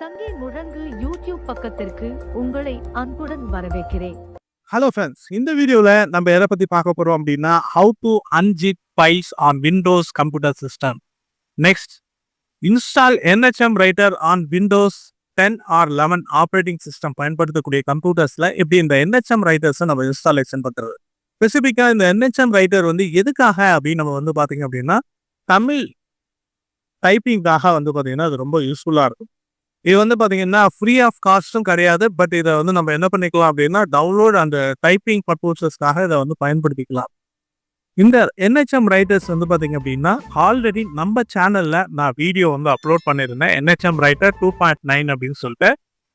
சங்கே முழங்கு யூடியூப் பக்கத்திற்கு உங்களை அன்புடன் வரவேற்கிறேன். ஹலோ ஃப்ரெண்ட்ஸ் இந்த வீடியோவில் நம்ம எதை பற்றி பார்க்க போகிறோம் அப்படின்னா how to unzip files on Windows computer system next install NHM writer on Windows ten or eleven operating system பயன்படுத்தக்கூடிய கம்ப்யூட்டர்ஸில் எப்படி இந்த என்ஹெச்எம் ரைட்டர்ஸை நம்ம இன்ஸ்டாலேஷன் பண்ணுறது ஸ்பெசிஃபிக்காக இந்த என்ஹெச்எம் ரைட்டர் வந்து எதுக்காக அப்படின்னு நம்ம வந்து பார்த்தீங்க அப்படின்னா தமிழ் டைப்பிங்காக வந்து பார்த்தீங்கன்னா அது ரொம்ப யூஸ்ஃபுல்லாக இருக்கும். இது வந்து பாத்தீங்கன்னா ஃப்ரீ ஆஃப் காஸ்ட்டும் கிடையாது. பட் இதை வந்து நம்ம என்ன பண்ணிக்கலாம் அப்படின்னா டவுன்லோட் அந்த டைப்பிங் பர்பஸஸ்க்காக இதை வந்து பயன்படுத்திக்கலாம். இந்த என்ஹெச்எம் ரைட்டர்ஸ் வந்து பார்த்தீங்க அப்படின்னா ஆல்ரெடி நம்ம சேனலில் நான் வீடியோ வந்து அப்லோட் பண்ணியிருந்தேன். NHM writer two point nine அப்படின்னு சொல்லிட்டு.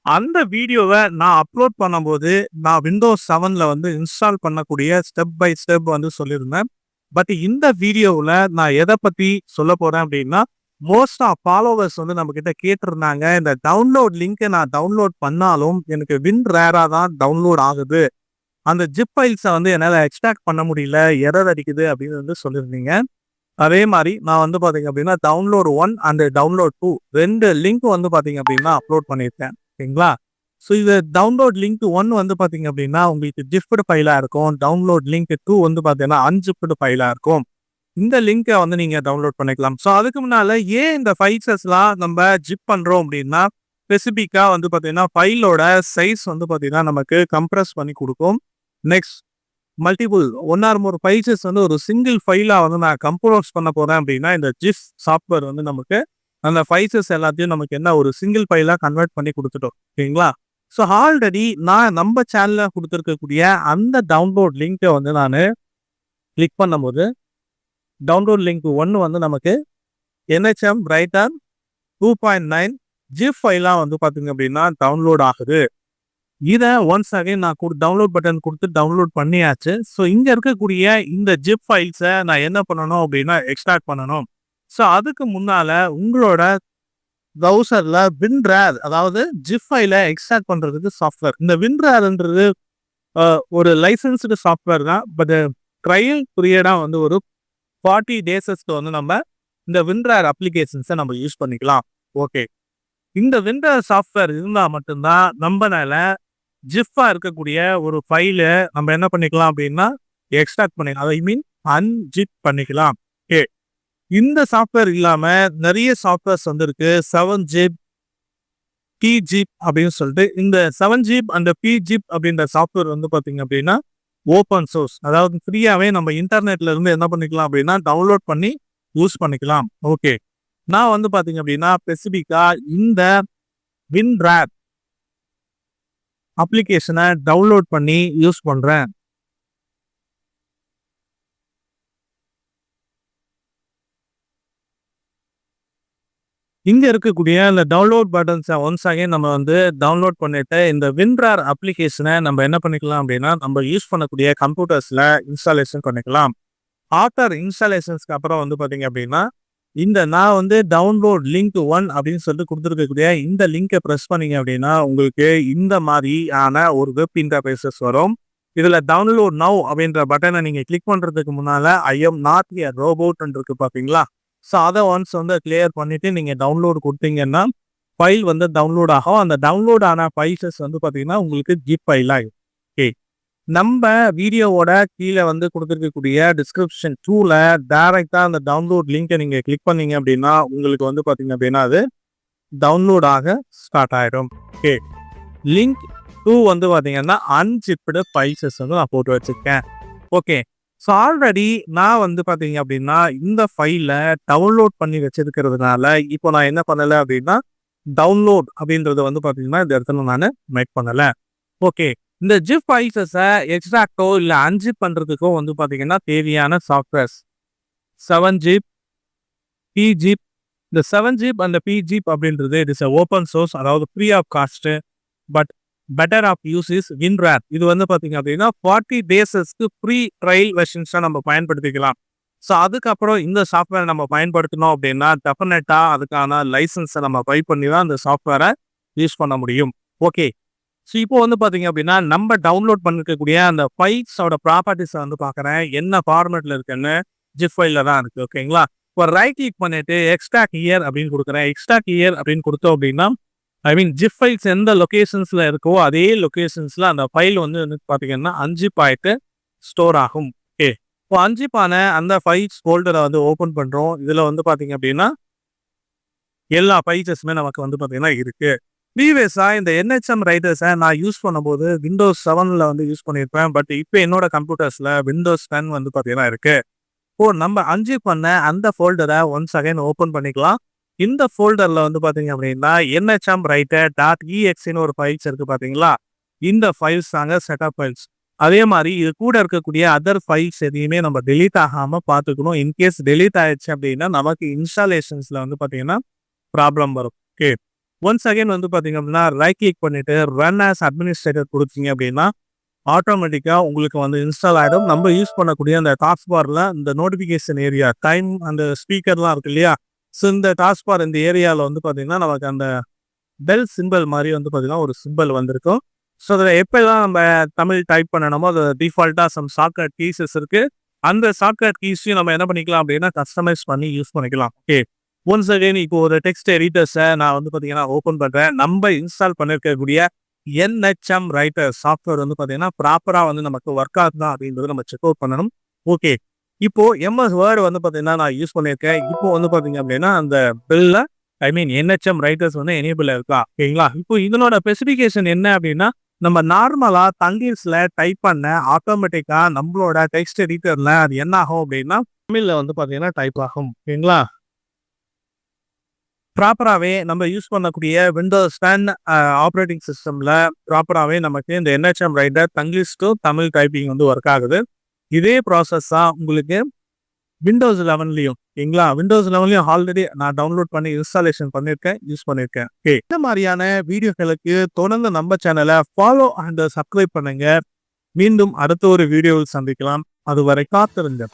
அந்த வீடியோவை நான் அப்லோட் பண்ணும்போது நான் விண்டோஸ் செவனில் வந்து இன்ஸ்டால் பண்ணக்கூடிய ஸ்டெப் பை ஸ்டெப் வந்து சொல்லியிருந்தேன். பட் இந்த வீடியோவில் நான் எதை பற்றி சொல்ல போகிறேன் அப்படின்னா மோஸ்ட் ஆஃப் ஃபாலோவர்ஸ் வந்து நம்ம கிட்ட கேட்டிருந்தாங்க. இந்த டவுன்லோட் லிங்கை நான் டவுன்லோட் பண்ணாலும் எனக்கு வின் ரேரா தான் டவுன்லோட் ஆகுது. அந்த ஜிப் ஃபைல்ஸை வந்து என்னால் எக்ஸ்ட்ராக்ட் பண்ண முடியல. எரர் அடிக்குது அப்படின்னு வந்து சொல்லியிருந்தீங்க. அதே மாதிரி நான் வந்து பார்த்தீங்க அப்படின்னா download one and download two ரெண்டு லிங்க் வந்து பார்த்தீங்க அப்படின்னா அப்லோட் பண்ணியிருக்கேன். ஓகேங்களா ஸோ இது டவுன்லோட் லிங்க் ஒன் வந்து பார்த்தீங்க அப்படின்னா உங்களுக்கு ஜிப்டு ஃபைலாக இருக்கும். டவுன்லோட் லிங்க் டூ வந்து பார்த்தீங்கன்னா அன்ஜிப்டு ஃபைலாக இருக்கும். இந்த லிங்கை வந்து நீங்கள் டவுன்லோட் பண்ணிக்கலாம். ஸோ அதுக்கு முன்னால் ஏன் இந்த ஃபைல்ஸஸ்லாம் நம்ம ஜிப் பண்ணுறோம் அப்படின்னா ஸ்பெசிஃபிக்காக வந்து பார்த்தீங்கன்னா ஃபைலோட சைஸ் வந்து பார்த்தீங்கன்னா நமக்கு கம்ப்ரஸ் பண்ணி கொடுக்கும். Next multiple one or more files வந்து ஒரு சிங்கிள் ஃபைலாக வந்து நான் கம்ப்ரோஸ் பண்ண போகிறேன் அப்படின்னா இந்த ஜிப் சாஃப்ட்வேர் வந்து நமக்கு அந்த ஃபைல்ஸஸ் எல்லாத்தையும் நமக்கு என்ன ஒரு சிங்கிள் ஃபைலாக கன்வெர்ட் பண்ணி கொடுத்துட்டோம். ஓகேங்களா ஸோ ஆல்ரெடி நான் நம்ம சேனலில் கொடுத்துருக்கக்கூடிய அந்த டவுன்லோட் லிங்க்கை வந்து நான் கிளிக் பண்ணும்போது டவுன்லோட் லிங்க் ஒன்று வந்து நமக்கு NHM writer two point nine zip ஃபைலாக வந்து பார்த்தீங்க அப்படின்னா டவுன்லோட் ஆகுது. இதை ஒன்ஸ் அகைன் நான் கொடு டவுன்லோட் பட்டன் கொடுத்து டவுன்லோட் பண்ணியாச்சு. ஸோ இங்கே இருக்கக்கூடிய இந்த ஜிப் ஃபைல்ஸை நான் என்ன பண்ணணும் அப்படின்னா எக்ஸ்ட்ராக்ட் பண்ணணும். ஸோ அதுக்கு முன்னால் உங்களோட ப்ரௌசரில் வின்ரேர் அதாவது ஜிப் ஃபைலை எக்ஸ்ட்ராக்ட் பண்ணுறதுக்கு சாஃப்ட்வேர் இந்த வின்ரேர்ன்றது ஒரு லைசன்ஸ்டு சாஃப்ட்வேர் தான். பட் ட்ரையல் பீரியடாக வந்து ஒரு ஃபார்ட்டி டேஸஸ்க்கு வந்து நம்ம இந்த வின்ரார் அப்ளிகேஷன்ஸை நம்ம யூஸ் பண்ணிக்கலாம். ஓகே இந்த வின்ரார் சாஃப்ட்வேர் இருந்தால் மட்டும்தான் நம்மனால ஜிஃபாக இருக்கக்கூடிய ஒரு ஃபைலை நம்ம என்ன பண்ணிக்கலாம் அப்படின்னா எக்ஸ்ட்ராக்ட் பண்ணிக்கலாம். ஐ மீன் அன்ஜிப் பண்ணிக்கலாம். ஓகே இந்த சாஃப்ட்வேர் இல்லாம நிறைய சாஃப்ட்வேர்ஸ் வந்துருக்கு. செவன் ஜிப் பி ஜிப் அப்படின்னு சொல்லிட்டு இந்த செவன் ஜிப் அந்த பி ஜிப் அப்படின்ற சாஃப்ட்வேர் வந்து பார்த்தீங்க அப்படின்னா ஓப்பன் சோர்ஸ் அதாவது ஃப்ரீயாவே நம்ம இன்டர்நெட்ல இருந்து என்ன பண்ணிக்கலாம் அப்படின்னா டவுன்லோட் பண்ணி யூஸ் பண்ணிக்கலாம். ஓகே நான் வந்து பாத்தீங்க அப்படின்னா ஸ்பெசிஃபிக்காக இந்த வின் ரேப் அப்ளிகேஷனை டவுன்லோட் பண்ணி யூஸ் பண்றேன். இங்கே இருக்கக்கூடிய இந்த டவுன்லோட் பட்டன்ஸை ஒன்ஸ் அகைன் நம்ம வந்து டவுன்லோட் பண்ணிட்டு இந்த வின்ரார் அப்ளிகேஷனை நம்ம என்ன பண்ணிக்கலாம் அப்படின்னா நம்ம யூஸ் பண்ணக்கூடிய கம்ப்யூட்டர்ஸில் இன்ஸ்டாலேஷன் பண்ணிக்கலாம். ஆஃப்டர் இன்ஸ்டாலேஷன்ஸ்க்கு அப்புறம் வந்து பார்த்தீங்க அப்படின்னா இந்த நான் வந்து டவுன்லோட் லிங்க் ஒன் அப்படின்னு சொல்லிட்டு கொடுத்துருக்கக்கூடிய இந்த லிங்கை ப்ரெஸ் பண்ணீங்க அப்படின்னா உங்களுக்கு இந்த மாதிரியான ஒரு வெப் இன்டர்பேசஸ் வரும். இதில் டவுன்லோட் நவ் அப்படின்ற பட்டனை நீங்கள் கிளிக் பண்ணுறதுக்கு முன்னால் I am not a robot இருக்கு ஸோ அதை ஒன்ஸ் வந்து கிளியர் பண்ணிவிட்டு நீங்கள் டவுன்லோடு கொடுத்தீங்கன்னா ஃபைல் வந்து டவுன்லோட் ஆகும். அந்த டவுன்லோட் ஆன ஃபைல்ஸஸ் வந்து பார்த்தீங்கன்னா உங்களுக்கு ஜிப் ஃபைலாக ஓகே நம்ம வீடியோவோட கீழே வந்து கொடுத்துருக்கக்கூடிய டிஸ்கிரிப்ஷன் டூவில் டேரெக்டாக அந்த டவுன்லோட் லிங்கை நீங்கள் கிளிக் பண்ணீங்க அப்படின்னா உங்களுக்கு வந்து பார்த்தீங்க அப்படின்னா அது டவுன்லோட் ஆக ஸ்டார்ட் ஆயிடும் ஓகே லிங்க் டூ வந்து பார்த்தீங்கன்னா அன்ஜிப்டு ஃபைல்ஸஸ் வந்து நான் போட்டு வச்சுருக்கேன். ஓகே ஸோ ஆல்ரெடி நான் வந்து பார்த்தீங்க அப்படின்னா இந்த ஃபைலை டவுன்லோட் பண்ணி வச்சிருக்கிறதுனால இப்போ நான் என்ன பண்ணலை அப்படின்னா டவுன்லோட் அப்படின்றத வந்து பார்த்தீங்கன்னா இந்த இடத்துல நான் மேக் பண்ணலை. ஓகே இந்த ஜிப் ஃபைல்ஸஸை எக்ஸ்ட்ராக்டோ இல்லை அன்ஜிப் பண்ணுறதுக்கோ வந்து பார்த்தீங்கன்னா தேவையான softwares seven zip B zip இந்த செவன் ஜிப் அந்த பி ஜிப் அப்படின்றது இட் இஸ் ஓப்பன் சோர்ஸ் அதாவது free of cost but better of use is WinRAR இது வந்து பார்த்தீங்க அப்படின்னா ஃபார்ட்டி டேஸஸ்க்கு ஃப்ரீ ட்ரையல் வெர்ஷன்ஸாக நம்ம பயன்படுத்திக்கலாம். ஸோ அதுக்கப்புறம் இந்த சாஃப்ட்வேர் நம்ம பயன்படுத்தணும் அப்படின்னா டெஃபினட்டாக அதுக்கான லைசன்ஸை நம்ம பை பண்ணி தான் அந்த சாஃப்ட்வேரை யூஸ் பண்ண முடியும். ஓகே ஸோ இப்போ வந்து பார்த்தீங்க அப்படின்னா நம்ம டவுன்லோட் பண்ணிருக்கக்கூடிய அந்த ஃபைல்ஸோட ப்ராப்பர்ட்டிஸை வந்து பார்க்குறேன் என்ன ஃபார்மேட்டில் இருக்குன்னு ஜிப் ஃபைலில் தான் இருக்குது ஓகேங்களா இப்போ ரைட் கிளிக் பண்ணிட்டு எக்ஸ்ட்ரா இயர் அப்படின்னு கொடுக்குறேன். எக்ஸ்ட்ரா இயர் அப்படின்னு கொடுத்தோம் அப்படின்னா ஐ மீன் ஜிப் ஃபைல்ஸ் எந்த லொக்கேஷன்ஸில் இருக்கோ அதே லொக்கேஷன்ஸில் அந்த ஃபைல் வந்து வந்து அஞ்சு அன்ஜிப் ஸ்டோர் ஆகும். ஓகே இப்போ அன்ஜிப்பான அந்த ஃபைல்ஸ் ஃபோல்டரை வந்து ஓப்பன் பண்ணுறோம் இதில் வந்து பார்த்தீங்க அப்படின்னா எல்லா ஃபைல்ஸஸுமே நமக்கு வந்து பார்த்தீங்கன்னா இருக்குது ப்ரீவியஸாக இந்த என்ஹெச்எம் ரைட்டர்ஸை நான் யூஸ் பண்ணும்போது விண்டோஸ் செவனில் வந்து யூஸ் பண்ணியிருப்பேன் பட் இப்போ என்னோட கம்ப்யூட்டர்ஸில் விண்டோஸ் டென் வந்து பார்த்தீங்கன்னா இருக்குது ஓ நம்ம அஞ்சு பண்ண அந்த ஃபோல்டரை ஒன்ஸ் அகைன் ஓப்பன் பண்ணிக்கலாம். இந்த ஃபோல்டர்ல வந்து பாத்தீங்க அப்படின்னா என்ஹெச்எம் ரைட்டர் டாட் இஎக்ஸ்னு ஒரு ஃபைல்ஸ் இருக்கு பாத்தீங்களா? இந்த ஃபைல்ஸ் தாங்க செட்டப் ஃபைல்ஸ் அதே மாதிரி இது கூட இருக்கக்கூடிய அதர் ஃபைல்ஸ் எதையுமே நம்ம டெலீட் ஆகாம பார்த்துக்கணும். இன்கேஸ் டெலீட் ஆயிடுச்சு அப்படின்னா நமக்கு இன்ஸ்டாலேஷன்ஸ்ல வந்து பாத்தீங்கன்னா ப்ராப்ளம் வரும். ஓகே ஒன்ஸ் அகைன் வந்து பாத்தீங்க அப்படின்னா ரைட் கிளிக் பண்ணிட்டு ரன் ஆஸ் அட்மினிஸ்ட்ரேட்டர் கொடுத்தீங்க அப்படின்னா ஆட்டோமேட்டிக்கா உங்களுக்கு வந்து இன்ஸ்டால் ஆயிடும். நம்ம யூஸ் பண்ணக்கூடிய அந்த டாஸ்க் பார்ல இந்த நோட்டிபிகேஷன் ஏரியா டைம் அந்த ஸ்பீக்கர்லாம் இருக்கு இல்லையா? ஸோ இந்த டாஸ்பார் இந்த ஏரியாவில் வந்து பார்த்திங்கன்னா நமக்கு அந்த பெல் சிம்பிள் மாதிரி வந்து பார்த்திங்கன்னா ஒரு சிம்பிள் வந்திருக்கும். ஸோ அதில் எப்போல்லாம் நம்ம தமிழ் டைப் பண்ணணுமோ அது டிஃபால்ட்டாக சம் ஷார்ட்கட் கீஸஸ் இருக்குது அந்த ஷார்ட்கட் கீஸையும் நம்ம என்ன பண்ணிக்கலாம் அப்படின்னா கஸ்டமைஸ் பண்ணி யூஸ் பண்ணிக்கலாம். ஓகே ஒன்ஸ் அகைன் இப்போ ஒரு டெக்ஸ்ட் எடிட்டர்ஸை நான் வந்து பார்த்தீங்கன்னா ஓப்பன் பண்ணுறேன் நம்ம இன்ஸ்டால் பண்ணியிருக்கக்கூடிய என்ஹெச்எம் ரைட்டர் சாஃப்ட்வேர் வந்து பார்த்தீங்கன்னா ப்ராப்பராக வந்து நமக்கு ஒர்க் ஆகுதா அப்படின்றது நம்ம செக் அவுட் பண்ணணும். ஓகே இப்போ எம்எஸ் வேர்டு வந்து பார்த்தீங்கன்னா நான் யூஸ் பண்ணியிருக்கேன். இப்போ வந்து பார்த்தீங்க அப்படின்னா அந்த பில்ல ஐ மீன் என்ஹெச்எம் ரைட்டர்ஸ் வந்து எனேபிள் இருக்கா ஓகேங்களா இப்போ இதனோட ஸ்பெசிஃபிகேஷன் என்ன அப்படின்னா நம்ம நார்மலா தங்கில்ஸ்ல டைப் பண்ண ஆட்டோமேட்டிக்கா நம்மளோட டெக்ஸ்ட் எடிட்டர்ல அது என்ன ஆகும் அப்படின்னா தமிழ்ல வந்து பாத்தீங்கன்னா டைப் ஆகும். ஓகேங்களா ப்ராப்பராகவே நம்ம யூஸ் பண்ணக்கூடிய விண்டோஸ் டென் ஆப்ரேட்டிங் சிஸ்டமில் ப்ராப்பராகவே நமக்கு இந்த NHM writer Tanglish to Tamil typing வந்து ஒர்க் ஆகுது. இதே ப்ராசஸ் தான் உங்களுக்கு விண்டோஸ் லெவன்லையும் ஓகேங்களா விண்டோஸ் லெவன்லையும் ஆல்ரெடி நான் டவுன்லோட் பண்ணி இன்ஸ்டாலேஷன் பண்ணியிருக்கேன் யூஸ் பண்ணியிருக்கேன் ஓகே இந்த மாதிரியான வீடியோக்களுக்கு தொடர்ந்து நம்ம சேனலை ஃபாலோ அண்ட் சப்ஸ்கிரைப் பண்ணுங்க. மீண்டும் அடுத்த ஒரு வீடியோவில் சந்திக்கலாம். அதுவரை காத்திருந்தேன்